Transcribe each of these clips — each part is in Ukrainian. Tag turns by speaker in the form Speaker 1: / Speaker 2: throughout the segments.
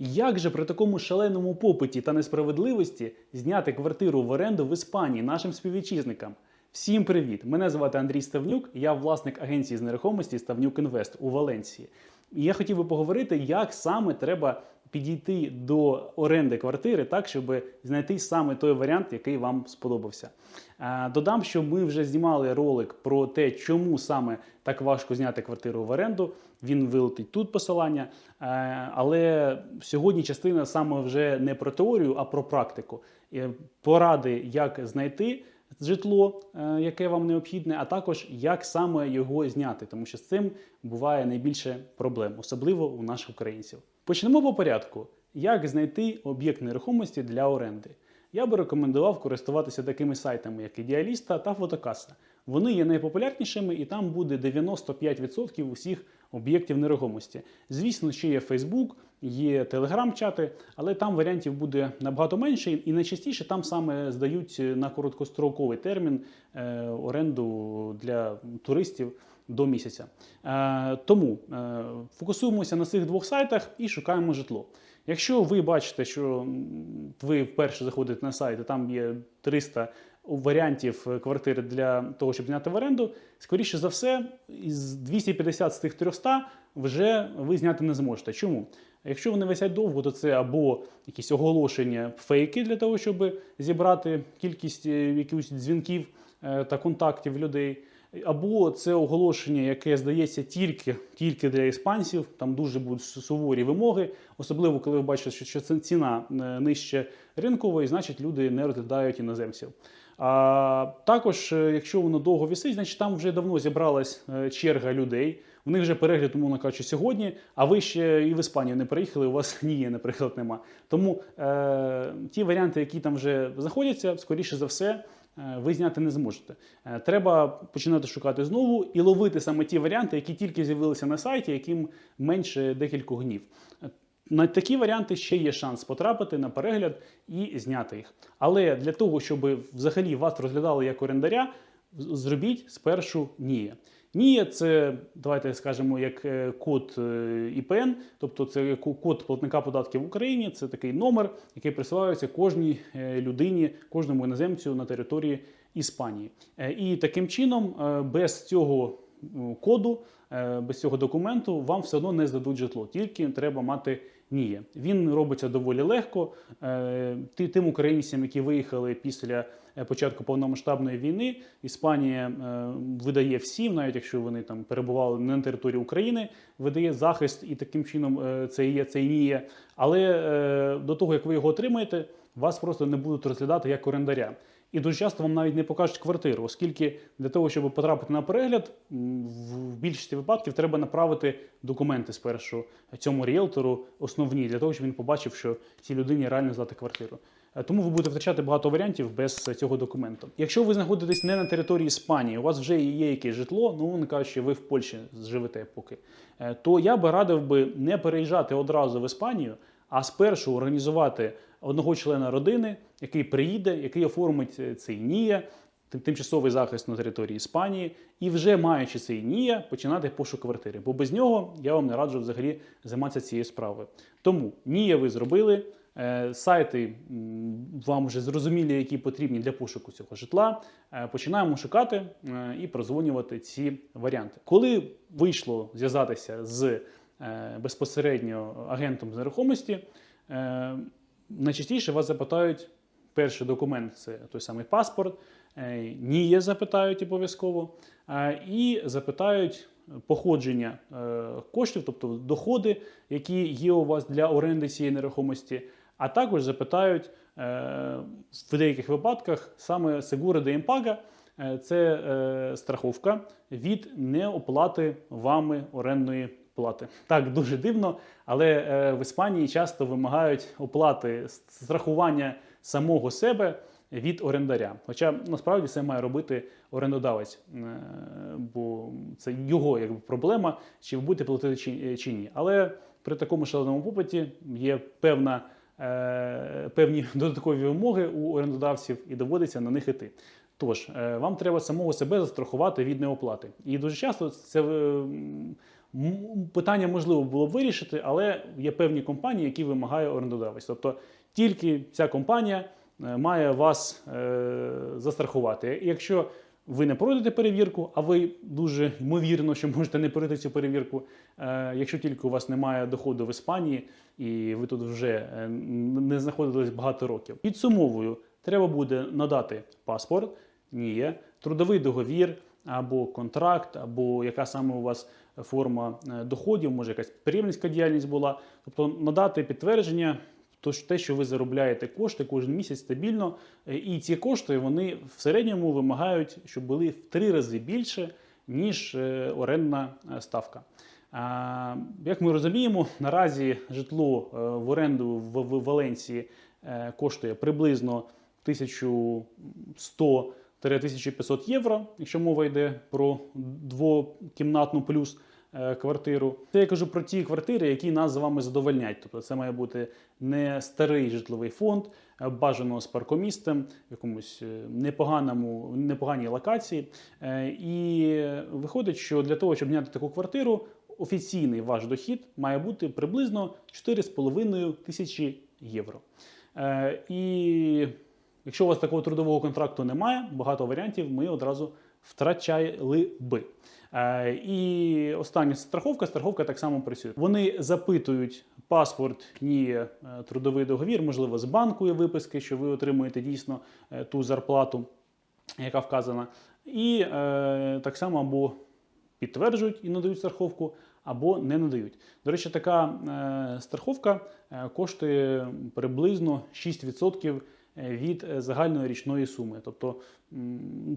Speaker 1: Як же при такому шаленому попиті та несправедливості зняти квартиру в оренду в Іспанії нашим співвітчизникам? Всім привіт! Мене звати Андрій Ставнюк, я власник агенції з нерухомості Ставнюк Інвест у Валенсії. І я хотів би поговорити, як саме треба підійти до оренди квартири так, щоб знайти саме той варіант, який вам сподобався. Е, Додам, що ми вже знімали ролик про те, чому саме так важко зняти квартиру в оренду. Він вилетить тут посилання. Е, Але сьогодні частина саме вже не про теорію, а про практику. Е, Поради, як знайти житло, е, яке вам необхідне, а також як саме його зняти, тому що з цим буває найбільше проблем, особливо у наших українців. Почнемо по порядку. Як знайти об'єкт нерухомості для оренди? Я би рекомендував користуватися такими сайтами, як Ідеаліста та Фотокаса. Вони є найпопулярнішими, і там буде 95% усіх об'єктів нерухомості. Звісно, ще є Facebook, є телеграм-чати, але там варіантів буде набагато менше, і найчастіше там саме здають на короткостроковий термін е, оренду для туристів до місяця. Е, тому е, фокусуємося на цих двох сайтах і шукаємо житло. Якщо ви бачите, що ви вперше заходите на сайт, і там є 300 варіантів квартири для того, щоб зняти в оренду, скоріше за все, із 250 з тих 300 вже ви зняти не зможете. Чому? Якщо вони висять довго, то це або якісь оголошення, фейки для того, щоб зібрати кількість е, якихось дзвінків е, та контактів людей. Або це оголошення, яке здається тільки, тільки для іспанців, там дуже будуть суворі вимоги, особливо коли ви бачите, що, ціна е, нижче ринкової, значить люди не розглядають іноземців. А також, е, якщо воно довго висить, значить там вже давно зібралась е, черга людей. У них вже перегляд, умовно кажучи, сьогодні, а ви ще і в Іспанію не приїхали, у вас ні, наприклад, нема. Тому е, ті варіанти, які там вже знаходяться, скоріше за все, е, ви зняти не зможете. Треба починати шукати знову і ловити саме ті варіанти, які тільки з'явилися на сайті, яким менше декількох днів. На такі варіанти ще є шанс потрапити на перегляд і зняти їх. Але для того, щоб взагалі вас розглядали як орендаря, зробіть спершу НІЄ. НІЄ – це, давайте скажемо, як е, код е, ІПН, тобто це код платника податків в Україні. Це такий номер, який присваюється кожній е, людині, кожному іноземцю на території Іспанії. І таким чином, без цього коду, без цього документу вам все одно не здадуть житло. Тільки треба мати НІЄ. Він робиться доволі легко. Е, ти- Тим українцям, які виїхали після е, початку повномасштабної війни, Іспанія е, видає всім, навіть якщо вони там перебували не на території України, видає захист і таким чином це є це і ніє. Але до того як ви його отримаєте, вас просто не будуть розглядати як орендаря. І дуже часто вам навіть не покажуть квартиру, оскільки для того, щоб потрапити на перегляд, в більшості випадків треба направити документи спершу цьому ріелтору основні для того, щоб він побачив, що цій людині реально здати квартиру. Е, Тому ви будете втрачати багато варіантів без цього документу. Якщо ви знаходитесь не на території Іспанії, у вас вже є якесь житло, ну вони кажуть, що ви в Польщі живете поки, е, то я би радив би не переїжджати одразу в Іспанію, а спершу організувати одного члена родини, який приїде, який оформить е, цей НІЯ, тимчасовий захист на території Іспанії, і вже маючи цей НІЯ, починати пошук квартири. Бо без нього я вам не раджу взагалі займатися цією справою. Тому НІЯ ви зробили. е, Сайти вам вже зрозумілі, які потрібні для пошуку цього житла. Е, Починаємо шукати і прозвонювати ці варіанти. Коли вийшло зв'язатися з безпосередньо агентом з нерухомості, е, найчастіше вас запитають перший документ це той самий паспорт, е, НІЄ запитають обов'язково, е, і запитають походження е, коштів, тобто доходи, які є у вас для оренди цієї нерухомості, а також запитають е, в деяких випадках саме Seguro de Impaga, е, це е, страховка від неоплати вами орендної плати. Так, дуже дивно, але е, в Іспанії часто вимагають оплати страхування самого себе від орендаря. Хоча насправді це має робити орендодавець, е, бо це його якби, проблема, чи ви будете платити чи, чи ні. Але при такому шаленому попиті є певна. е, Певні додаткові вимоги у орендодавців і доводиться на них іти. Тож, е, вам треба самого себе застрахувати від неоплати. І дуже часто це е, питання можливо було б вирішити, але є певні компанії, які вимагає орендодавець. Тобто тільки ця компанія е, має вас е, застрахувати. Якщо ви не пройдете перевірку, а ви дуже ймовірно, що можете не пройти цю перевірку. Е, якщо тільки у вас немає доходу в Іспанії і ви тут вже е, не знаходились багато років. Підсумовую, треба буде надати паспорт, ні, трудовий договір або контракт, або яка саме у вас форма е, доходів, може якась підприємницька діяльність була. Тобто надати підтвердження. Те, що ви заробляєте кошти кожен місяць стабільно, е, і ці кошти вони в середньому вимагають, щоб були в три рази більше, ніж е, орендна ставка. Як ми розуміємо, наразі житло в оренду в Валенції коштує приблизно 1100-1500 євро, якщо мова йде про двокімнатну плюс е, квартиру. Це я кажу про ті квартири, які нас з вами задовольнять. Тобто це має бути не старий житловий фонд, бажано з паркомістем, в якомусь е, непоганому, непоганій локації. Е, І виходить, що для того, щоб зняти таку квартиру, офіційний ваш дохід має бути приблизно 4,5 тисячі євро. І якщо у вас такого трудового контракту немає, багато варіантів ми одразу втрачали би. Е, І остання страховка, страховка так само працює. Вони запитують паспорт, ні е, трудовий договір, можливо, з банку є виписки, що ви отримуєте дійсно е, ту зарплату, яка вказана. І е, так само або підтверджують і надають страховку, або не надають. До речі, така е, страховка е, коштує приблизно 6% від е, загальної річної суми. Тобто,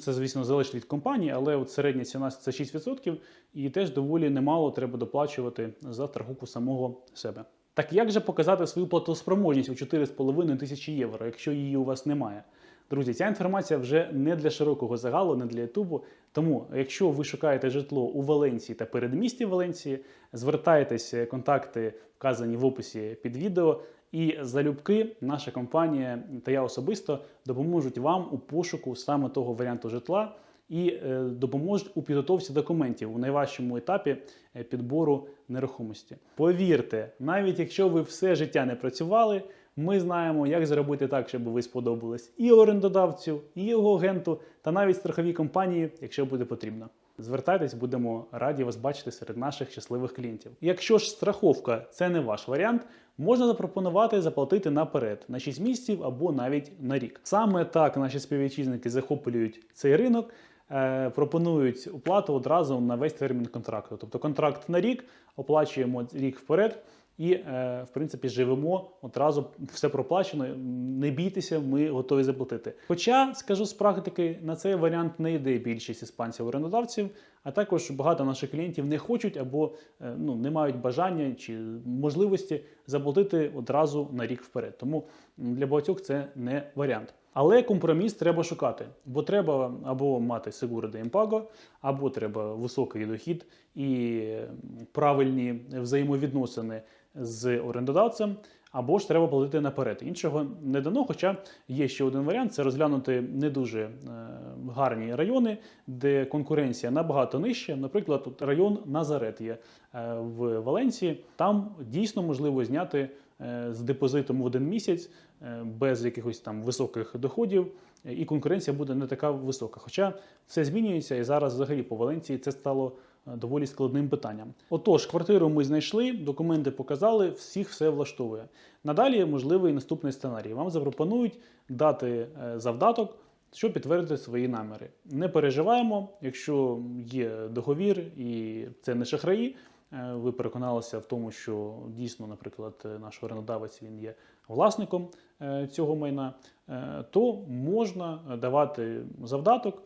Speaker 1: це, звісно, залежить від компанії, але от середня ціна це 6%, і теж доволі немало треба доплачувати за страховку самого себе. Так як же показати свою платоспроможність у 4,5 тисячі євро, якщо її у вас немає? Друзі, ця інформація вже не для широкого загалу, не для Ютубу. Тому, якщо ви шукаєте житло у Валенції та передмісті Валенції, звертайтеся, контакти вказані в описі під відео. І залюбки наша компанія та я особисто допоможуть вам у пошуку саме того варіанту житла і е, допоможуть у підготовці документів у найважчому етапі е, підбору нерухомості. Повірте, навіть якщо ви все життя не працювали, ми знаємо, як зробити так, щоб ви сподобались і орендодавцю, і його агенту, та навіть страховій компанії, якщо буде потрібно. Звертайтесь, будемо раді вас бачити серед наших щасливих клієнтів. Якщо ж страховка це не ваш варіант, можна запропонувати заплатити наперед на 6 місяців або навіть на рік. Саме так наші співвітчизники захоплюють цей ринок. е, Пропонують оплату одразу на весь термін контракту. Тобто контракт на рік оплачуємо рік вперед і, е, в принципі, живемо одразу все проплачено. Не бійтеся, ми готові заплатити. Хоча, скажу з практики, на цей варіант не йде більшість іспанців-орендодавців, а також багато наших клієнтів не хочуть або е, ну, не мають бажання чи можливості заплатити одразу на рік вперед. Тому для багатьох це не варіант. Але компроміс треба шукати, бо треба або мати Seguro de Impago, або треба високий дохід і правильні взаємовідносини з орендодавцем, або ж треба платити наперед. Іншого не дано. Хоча є ще один варіант: це розглянути не дуже е, гарні райони, де конкуренція набагато нижча. Наприклад, тут район Назарет є е, в Валенції. Там дійсно можливо зняти е, з депозитом в один місяць без якихось там високих доходів. І конкуренція буде не така висока. Хоча все змінюється, і зараз взагалі по Валенції це стало доволі складним питанням. Отож, квартиру ми знайшли, документи показали, всіх все влаштовує. Надалі можливий наступний сценарій. Вам запропонують дати е, завдаток, щоб підтвердити свої наміри. Не переживаємо, якщо є договір і це не шахраї. е, Ви переконалися в тому, що дійсно, наприклад, е, наш орендодавець він є власником е, цього майна, е, то можна давати завдаток.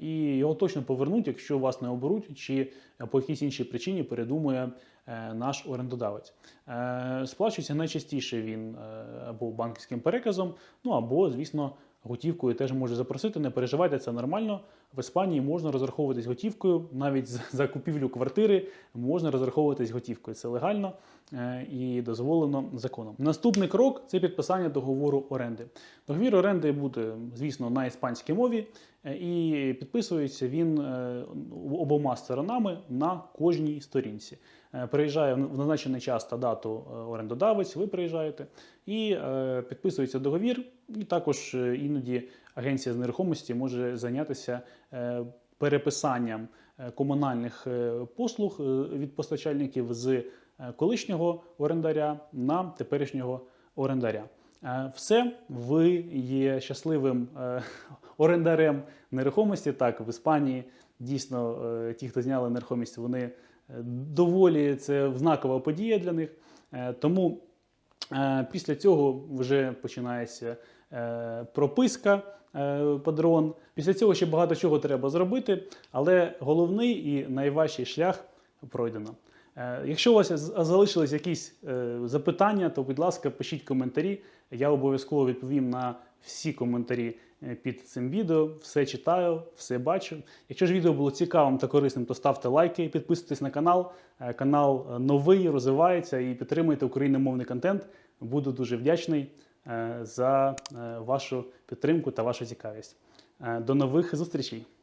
Speaker 1: І його точно повернуть, якщо вас не оберуть, чи по якійсь іншій причині передумує е, наш орендодавець. Е, Сплачується найчастіше він е, або банківським переказом, ну або, звісно, готівкою теж може запросити. Не переживайте, це нормально. В Іспанії можна розраховуватись готівкою, навіть за- купівлю квартири можна розраховуватись готівкою. Це легально е, і дозволено законом. Наступний крок це підписання договору оренди. Договір оренди буде, звісно, на іспанській мові, е, і підписується він е, обома сторонами на кожній сторінці. Е, Приїжджає в назначений час та дату е, орендодавець, ви приїжджаєте і е, підписується договір. І також іноді агенція з нерухомості може зайнятися переписанням комунальних послуг від постачальників з колишнього орендаря на теперішнього орендаря. Все, ви є щасливим орендарем нерухомості. Так, в Іспанії дійсно ті, хто зняли нерухомість, вони доволі це знакова подія для них. Е, Тому е, після цього вже починається е, прописка падрон. Після цього ще багато чого треба зробити, але головний і найважчий шлях пройдено. Якщо у вас залишились якісь запитання, то, будь ласка, пишіть коментарі. Я обов'язково відповім на всі коментарі е, під цим відео. Все читаю, все бачу. Якщо ж відео було цікавим та корисним, то ставте лайки, підписуйтесь на канал. Е, Канал е, новий, розвивається і підтримуйте україномовний контент. Буду дуже вдячний за вашу підтримку та вашу цікавість. До нових зустрічей!